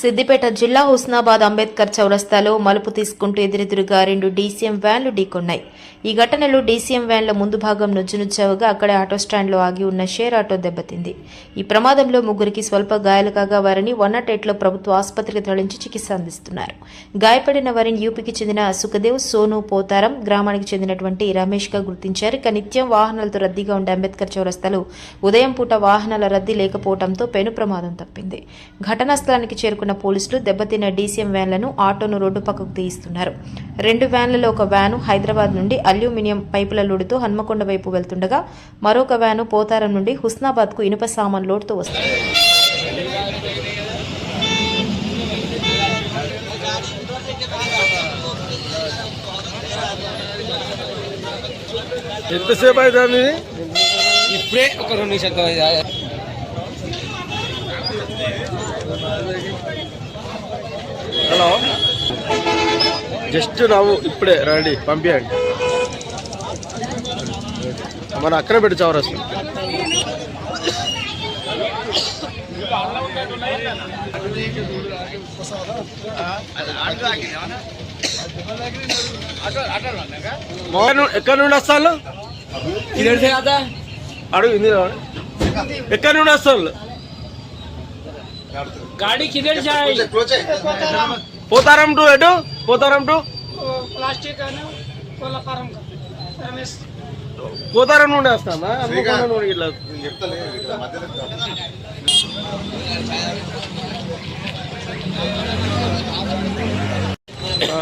సిద్దిపేట జిల్లా హుస్నాబాద్ అంబేద్కర్ చౌరస్తాలో మలుపు తీసుకుంటూ ఎదురెదురుగా రెండు డీసీఎం వ్యాన్లు ఢీకొన్నాయి. ఈ ఘటనలో డీసీఎం వ్యాన్ల ముందు భాగం నుజ్జునుచ్చావుగా అక్కడే ఆటో స్టాండ్లో ఆగి ఉన్న షేర్ ఆటో దెబ్బతింది. ఈ ప్రమాదంలో ముగ్గురికి స్వల్ప గాయాలు కాగా వారిని వన్ నాట్ ఎయిట్లో ప్రభుత్వ ఆసుపత్రికి తరలించి చికిత్స అందిస్తున్నారు. గాయపడిన వారిని యూపీకి చెందిన సుఖదేవ్ సోను పోతారం గ్రామానికి చెందినటువంటి రమేష్గా గుర్తించారు. ఇక నిత్యం వాహనాలతో రద్దీగా ఉండే అంబేద్కర్ చౌరస్తాలో ఉదయం పూట వాహనాల రద్దీ లేకపోవడంతో పెను ప్రమాదం తప్పింది. ఘటనా స్థలానికి చేరుకున్న పోలీసులు దెబ్బతిన్న డీసీఎం వ్యాన్లను ఆటోను రోడ్డు పక్కకు తీయిస్తున్నారు. రెండు వ్యాన్లలో ఒక వ్యాను హైదరాబాద్ నుండి అల్యూమినియం పైపుల లోడుతో హన్మకొండ వైపు వెళ్తుండగా మరొక వ్యాను పోతారం నుండి హుస్నాబాద్కు ఇనుప సామాన్ లోడ్తో వస్తుంది. ఎంతసేపు అవుతుంది ఇప్పుడే ఒక రెండు నిమిషాలు హలో. జస్ట్ నావు ఇప్పుడే రండి పంపించండి మన అక్కడ పెట్టి చౌరస్ ఎక్కడ నుండి వస్తాను అడుగు ఎక్కడ నుండి వస్తాను गाड़ी किधर जाए పోతారం టు ఎటు పోతారం టు प्लास्टिक है ना कोला फार्म का रमेश పోతారం నుండి వస్తానా హన్మకొండ నుండి ఇట్లా ఆ.